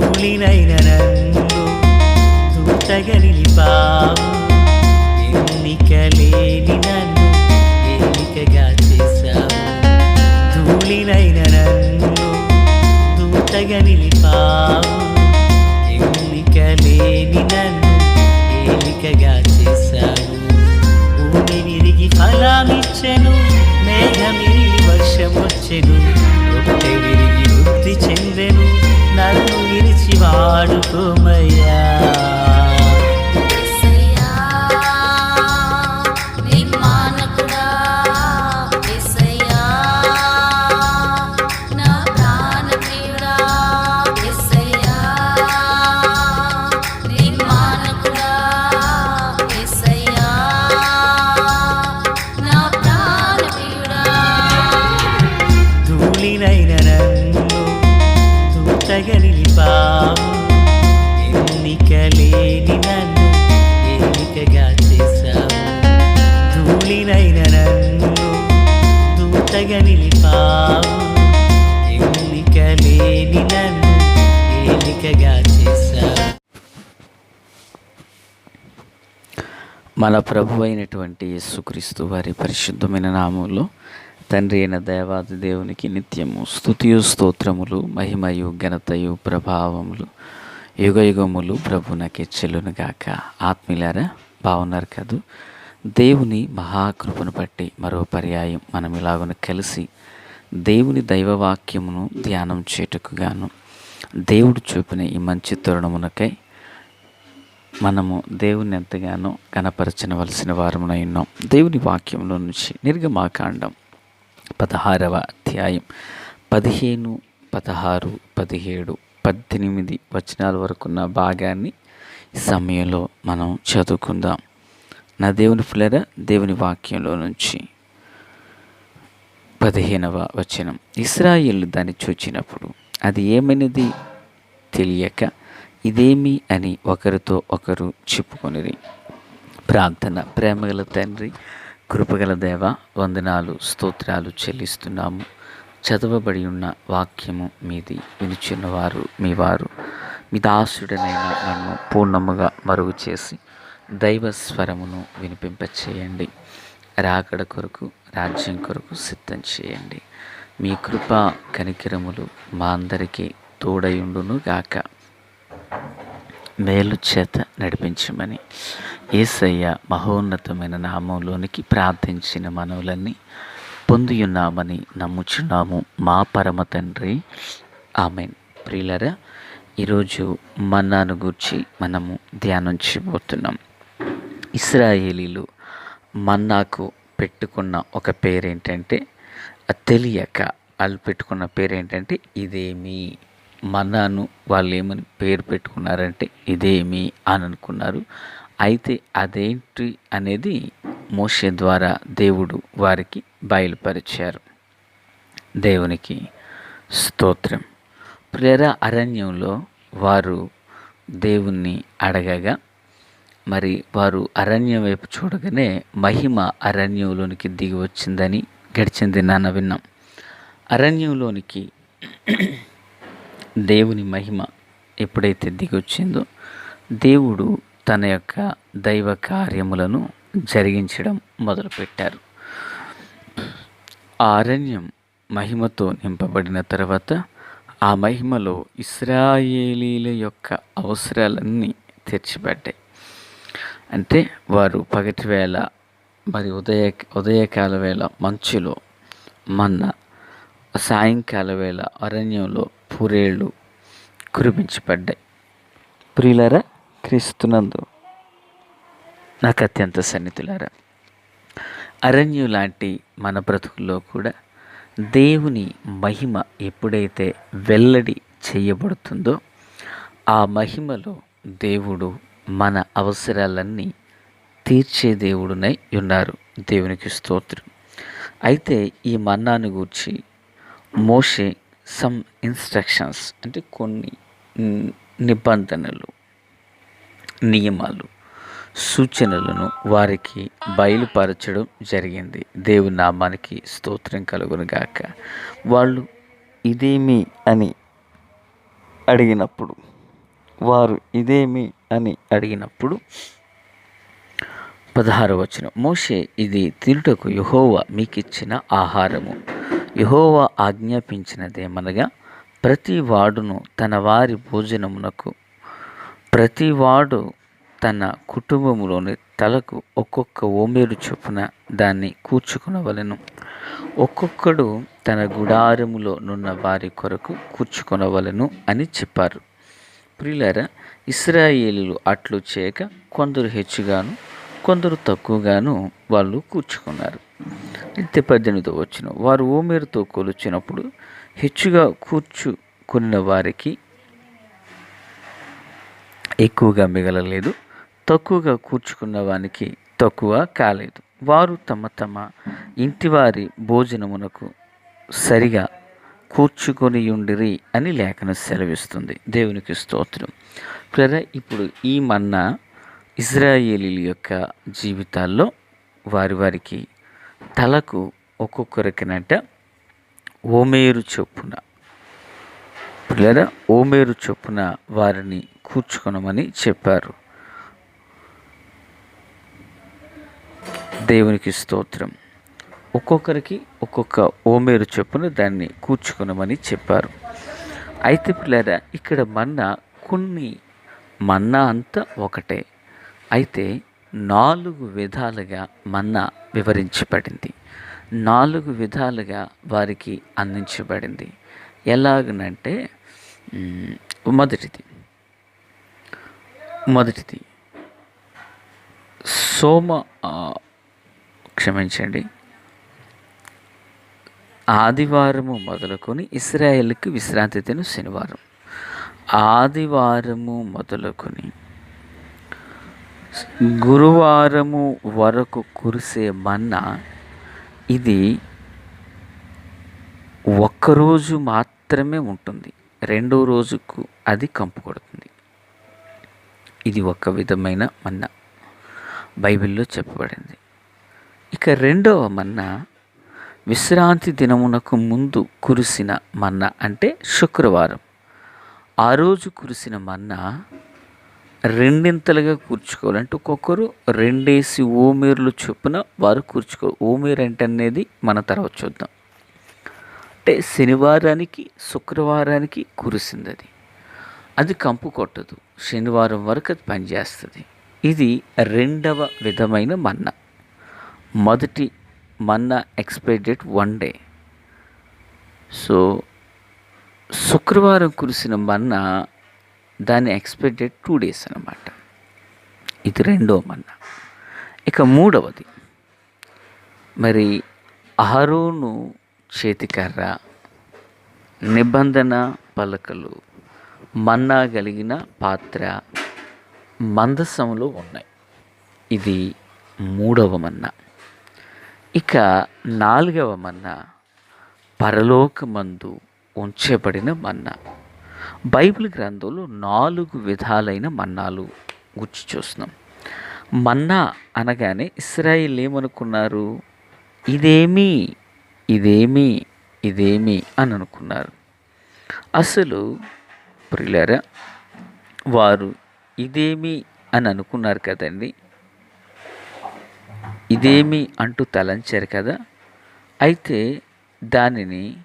ధూళినైన నన్ను దూతగా నిలిపావు ఎన్నిక లేని నన్ను ఎన్నికగా చేశావు. ధూళినైన నన్ను దూతగా నిలిపావు ఎన్నిక లేని నన్ను ఏలికగా చేశావు. భూమి విరిగి ఫలామిచ్చను మన ప్రభు అయినటువంటి యేసుక్రీస్తు వారి పరిశుద్ధమైన నామంలో తండ్రి అయిన దేవాది దేవునికి నిత్యము స్థుతియు స్తోత్రములు మహిమయు ఘనతయు ప్రభావములు యుగయుగములు యుగములు ప్రభునకి చెల్లును గాక. ఆత్మీయులారా బాగున్నారు కదూ? దేవుని మహాకృపను బట్టి మరో పర్యాయం మనం ఇలాగున కలిసి దేవుని దైవవాక్యమును ధ్యానం చేటుకు గాను దేవుడు చూపిన ఈ మంచి తరుణమునకై మనము దేవుని ఎంతగానో కనపరచనవలసిన వారమునై ఉన్నాం. దేవుని వాక్యంలో నుంచి నిర్గమాకాండం పదహారవ అధ్యాయం పదిహేను పదహారు పదిహేడు పద్దెనిమిది వచనాల వరకున్న భాగాన్ని సమయంలో మనం చదువుకుందాం. నా దేవుని పిల్లర దేవుని వాక్యంలో నుంచి పదిహేనవ వచనం. ఇస్రాయిల్ దాన్ని చూచినప్పుడు అది ఏమైనది? తెలియక ఇదేమి అని ఒకరితో ఒకరు చెప్పుకొనిరి. ప్రార్థన ప్రేమగల తండ్రి కృపగల దేవ వందనాలు స్తోత్రాలు చెల్లిస్తున్నాము. చదవబడి ఉన్న వాక్యము మీది వినిచున్నవారు మీ వారు. మీ దాసుడనైన నన్ను పూర్ణముగా మరుగు చేసి దైవ స్వరమును వినిపింపచేయండి. రాకడ కొరకు రాజ్యం కొరకు సిద్ధం చేయండి. మీ కృప కనికిరములు మా అందరికీ తోడయుండును గాక. మేలు చేత నడిపించమని ఏసయ్య మహోన్నతమైన నామంలోనికి ప్రార్థించిన మనవులన్నీ పొందియున్నామని నమ్ముచున్నాము. మా పరమ తండ్రి. ఆమెన్. ప్రియులరా ఈరోజు మన్నాను గూర్చి మనము ధ్యానం చేయబోతున్నాం. ఇస్రాయేలీలు మన్నాకు పెట్టుకున్న ఒక పేరేంటంటే తెలియక వాళ్ళు పెట్టుకున్న పేరేంటంటే ఇదేమి మన్నాను వాళ్ళు ఏమని పేరు పెట్టుకున్నారంటే ఇదేమి అని అనుకున్నారు. అయితే అదేంటి అనేది మోషే ద్వారా దేవుడు వారికి బయలుపరిచారు. దేవునికి స్తోత్రం. ప్రేర అరణ్యంలో వారు దేవుణ్ణి అడగగా మరి వారు అరణ్యం వైపు చూడగానే మహిమ అరణ్యంలోనికి దిగి వచ్చిందని గడిచింది నాన్న విన్నాం. అరణ్యంలోనికి దేవుని మహిమ ఎప్పుడైతే దిగొచ్చిందో దేవుడు తన యొక్క దైవ కార్యములను జరిగించడం మొదలుపెట్టారు. ఆ అరణ్యం మహిమతో నింపబడిన తర్వాత ఆ మహిమలో ఇస్రాయేలీల యొక్క అవసరాలన్నీ తెచ్చిపెట్టాయి అంటే వారు పగటివేళ మరి ఉదయ ఉదయకాల వేళ మంచులో మన్న సాయంకాల వేళ అరణ్యంలో పురేళ్ళు కురిపించబడ్డాయి. ప్రియులరా క్రీస్తునందు నాకు అత్యంత సన్నిధులారా అరణ్యం లాంటి మన బ్రతుకుల్లో కూడా దేవుని మహిమ ఎప్పుడైతే వెల్లడి చేయబడుతుందో ఆ మహిమలో దేవుడు మన అవసరాలన్నీ తీర్చే దేవుడునై ఉన్నారు. దేవునికి స్తోత్రం. అయితే ఈ మన్నాను గూర్చి మోషే సమ్ ఇన్స్ట్రక్షన్స్ అంటే కొన్ని నిబంధనలు నియమాలు సూచనలను వారికి బయలుపరచడం జరిగింది. దేవుని నామానికి స్తోత్రం కలుగును గాక వాళ్ళు ఇదేమి అని అడిగినప్పుడు వారు ఇదేమి అని అడిగినప్పుడు పదహారు వచనం. మోషే ఇది తిరుటకు యహోవా మీకిచ్చిన ఆహారము. యహోవా ఆజ్ఞాపించినదేమనగా ప్రతి వాడును తన వారి భోజనమునకు ప్రతివాడు తన కుటుంబములోని తలకు ఒక్కొక్క ఓమేరు చొప్పున దాన్ని కూర్చుకొనవలెను. ఒక్కొక్కడు తన గుడారములో నున్న వారి కొరకు కూర్చుకొనవలెను అని చెప్పారు. ప్రియులారా ఇస్రాయేలీలు అట్లు చేయక కొందరు హెచ్చుగాను కొందరు తక్కువగాను వాళ్ళు కూర్చుకున్నారు. నిత్య పద్దెనిమిదో వచ్చిన వారు ఓమేరుతో కొలుచినప్పుడు హెచ్చుగా కూర్చుకున్న వారికి ఎక్కువగా మిగలలేదు. తక్కువగా కూర్చుకున్న వానికి తక్కువ కాలేదు. వారు తమ తమ ఇంటివారి భోజనమునకు సరిగా కూర్చుకొని ఉండిరి అని లేఖనం సెలవిస్తుంది. దేవునికి స్తోత్రం. ప్రేర ఇప్పుడు ఈ మన్నా ఇజ్రాయేలీల యొక్క జీవితాల్లో వారి వారికి తలకు ఒక్కొక్కరికినట ఓమేరు చొప్పున. లేదా ఓమేరు చొప్పున వారిని కూర్చుకొనమని చెప్పారు. దేవునికి స్తోత్రం. ఒక్కొక్కరికి ఒక్కొక్క ఓమేరు చొప్పున దాన్ని కూర్చుకొనమని చెప్పారు. అయితే పిల్లరా ఇక్కడ మన్నా కొన్ని మన్నా అంతా ఒకటే. అయితే నాలుగు విధాలుగా మన్నా వివరించబడింది. నాలుగు విధాలుగా వారికి అందించబడింది. ఎలాగనంటే మొదటిది. మొదటిది. సోమ క్షమించండి. ఆదివారము మొదలుకొని ఇస్రాయేల్కి విశ్రాంతి దినం శనివారం. ఆదివారము మొదలుకొని గురువారము వరకు కురిసే మన్నా ఇది ఒక్కరోజు మాత్రమే ఉంటుంది. రెండో రోజుకు అది కంపు కొడుతుంది. ఇది ఒక విధమైన మన్నా. బైబిల్లో చెప్పబడింది. ఇక రెండవ మన్నా విశ్రాంతి దినమునకు ముందు కురిసిన మన్నా అంటే శుక్రవారం. ఆ రోజు కురిసిన మన్నా రెండింతలుగా కూర్చుకోవాలంటే ఒక్కొక్కరు రెండేసి ఓమేర్లు చొప్పున వారు కూర్చుకో ఓమేర్ అంటే అనేది మన తర్వాత చూద్దాం. అంటే శనివారానికి శుక్రవారానికి కురిసింది అది అది కంపు కొట్టదు. శనివారం వరకు అది పనిచేస్తుంది. ఇది రెండవ విధమైన మన్న. మొదటి మన్న expiry date one day. So శుక్రవారం కురిసిన మన్నా దాని ఎక్స్పెక్టెడ్ టూ డేస్ అనమాట ఇది రెండో మన్నా. ఇక మూడవది. మరి అహరోను చేతికర్ర నిబంధన పలకలు మన్నా కలిగిన పాత్ర మందసంలో ఉన్నాయి. ఇది మూడవ మన్నా. ఇక నాలుగవ మన్నా పరలోకమందు ఉంచబడిన మన్నా. బైబిల్ గ్రంథంలో నాలుగు విధాలైన మన్నాలు గుర్చి చూస్తున్నాం. మన్నా అనగానే ఇస్రాయిల్ ఏమనుకున్నారు? ఇదేమి ఇదేమి ఇదేమి అని అనుకున్నారు. అసలు ప్రిలరా వారు ఇదేమి అని అనుకున్నారు కదండి. ఇదేమి అంటూ తలంచారు కదా. అయితే దానిని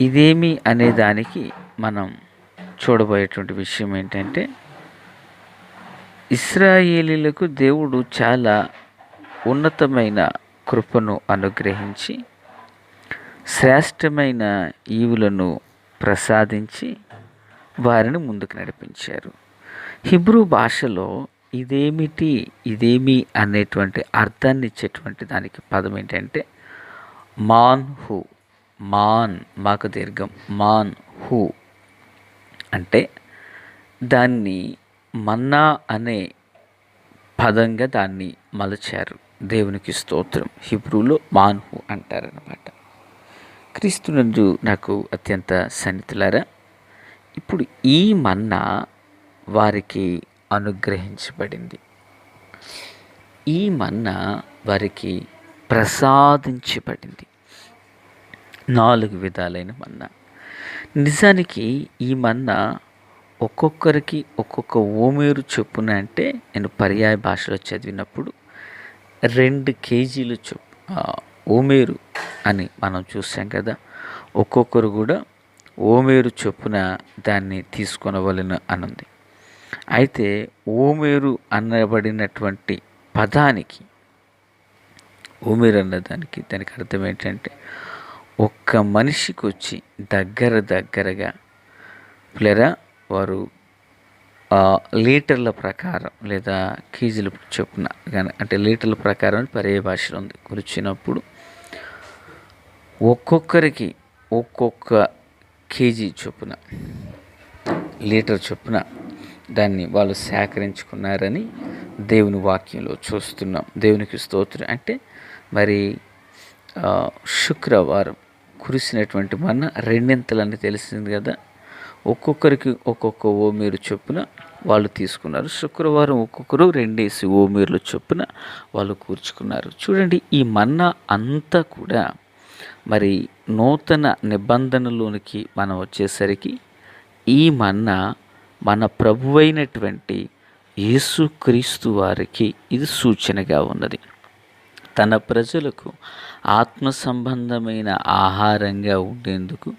ఇదేమి అనే దానికి మనం చూడబోయేటువంటి విషయం ఏంటంటే ఇస్రాయేలీలకు దేవుడు చాలా ఉన్నతమైన కృపను అనుగ్రహించి శ్రేష్టమైన ఈవులను ప్రసాదించి వారిని ముందుకు నడిపించారు. హిబ్రూ భాషలో ఇదేమిటి ఇదేమి అనేటువంటి అర్థాన్ని ఇచ్చేటువంటి దానికి పదం ఏంటంటే మాన్ హూ మాన్ మాకు దీర్ఘం. మాన్ హూ. అంటే దాన్ని మన్నా అనే పదంగా దాన్ని మలచారు. దేవునికి స్తోత్రం. హిబ్రూలో మాన్హు అంటారనమాట క్రీస్తునందు నాకు అత్యంత సన్నిహితులారా ఇప్పుడు ఈ మన్నా వారికి అనుగ్రహించబడింది. ఈ మన్నా వారికి ప్రసాదించబడింది. నాలుగు విధాలైన మన్నా. నిజానికి ఈ మన్నా ఒక్కొక్కరికి ఒక్కొక్క ఓమేరు చొప్పున అంటే నేను పర్యాయ భాషలో చదివినప్పుడు రెండు కేజీలు చొప్పు ఓమేరు అని మనం చూసాం కదా. ఒక్కొక్కరు కూడా ఓమేరు చొప్పున దాన్ని తీసుకొనవలను అనుంది. అయితే ఓమేరు అనబడినటువంటి పదానికి ఓమేరు అన్న దానికి దానికి అర్థం ఏంటంటే ఒక్క మనిషికి వచ్చి దగ్గర దగ్గరగా ప్లేరా వారు లీటర్ల ప్రకారం లేదా కేజీల చొప్పున కానీ అంటే లీటర్ల ప్రకారం అని పర్యాయ భాషలో ఉంది. కొలిచినప్పుడు ఒక్కొక్కరికి ఒక్కొక్క కేజీ చొప్పున లీటర్ చొప్పున దాన్ని వాళ్ళు సేకరించుకున్నారని దేవుని వాక్యంలో చూస్తున్నాం. దేవునికి స్తోత్రం. అంటే మరి శుక్రవారం కురిసినటువంటి మన రెండింతలని తెలిసింది కదా. ఒక్కొక్కరికి ఒక్కొక్క ఓమీరు చొప్పున వాళ్ళు తీసుకున్నారు. శుక్రవారం ఒక్కొక్కరు రెండేసి ఓమీర్లు చొప్పున వాళ్ళు కూర్చుకున్నారు. చూడండి ఈ మన్నా అంతా కూడా మరి నూతన నిబంధనలోనికి మనం వచ్చేసరికి ఈ మన్నా మన ప్రభువైనటువంటి యేసుక్రీస్తు వారికి ఇది సూచనగా ఉన్నది. తన ప్రజలకు ఆత్మ సంబంధమైన ఆహారంగా ఉండేందుకు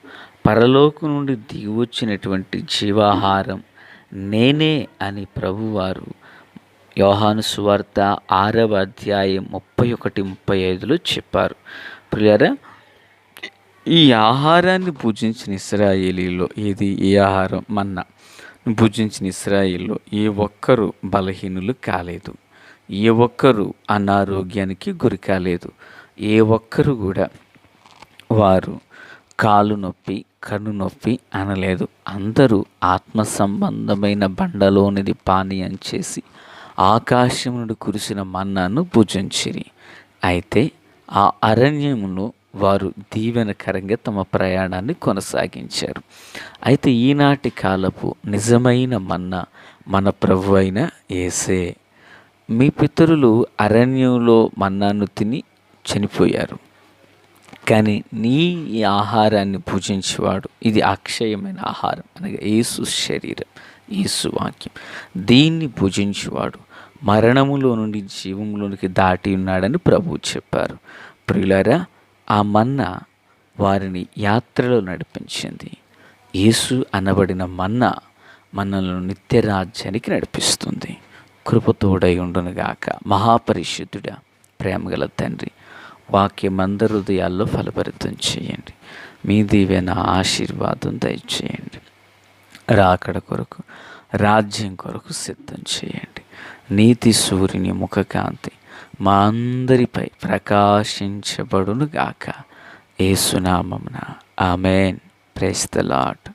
పరలోకు నుండి దిగివచ్చినటువంటి జీవాహారం నేనే అని ప్రభువారు యోహాను సువార్త ఆరవ అధ్యాయం ముప్పై ఒకటి ముప్పై ఐదులో చెప్పారు. ప్రియరా ఈ ఆహారాన్ని పూజించిన ఇస్రాయేలీలో ఏది ఏ ఆహారం? మన్నా భుజించిన ఇస్రాయిల్లో ఏ ఒక్కరు బలహీనులు కాలేదు. ఏ ఒక్కరు అనారోగ్యానికి గురి కాలేదు. ఏ ఒక్కరు కూడా వారు కాలు నొప్పి కన్ను నొప్పి అనలేదు. అందరూ ఆత్మ సంబంధమైన బండలోనిది పానీయం చేసి ఆకాశం నుండి కురిసిన మన్నాను భుజించిరి. అయితే ఆ అరణ్యమును వారు దీవెనకరంగా తమ ప్రయాణాన్ని కొనసాగించారు. అయితే ఈనాటి కాలపు నిజమైన మన్నా మన ప్రభు అయిన ఏసే మీ పితరులు అరణ్యంలో మన్నాను తిని చనిపోయారు. కానీ నీ ఈ ఆహారాన్ని పూజించేవాడు ఇది అక్షయమైన ఆహారం అనగా యేసు శరీరం యేసు వాక్యం. దీన్ని పూజించేవాడు మరణములో నుండి జీవంలోనికి దాటి ఉన్నాడని ప్రభువు చెప్పారు. ప్రియులారా ఆ మన్న వారిని యాత్రలో నడిపించింది. యేసు అనబడిన మన్న మనల్ని నిత్యరాజ్యానికి నడిపిస్తుంది. కృపతోడై ఉండునుగాక మహాపరిశుద్ధుడా ప్రేమగల తండ్రి వాక్యమంద హృదయాల్లో ఫలపరితం చేయండి. మీ దీవెన ఆశీర్వాదం దయచేయండి. రాకడ కొరకు రాజ్యం కొరకు సిద్ధం చేయండి. నీతి సూర్యుని ముఖకాంతి మా అందరిపై ప్రకాశించబడును గాక ఏసునామమున. ఆమెన్. ప్రేస్తలాట్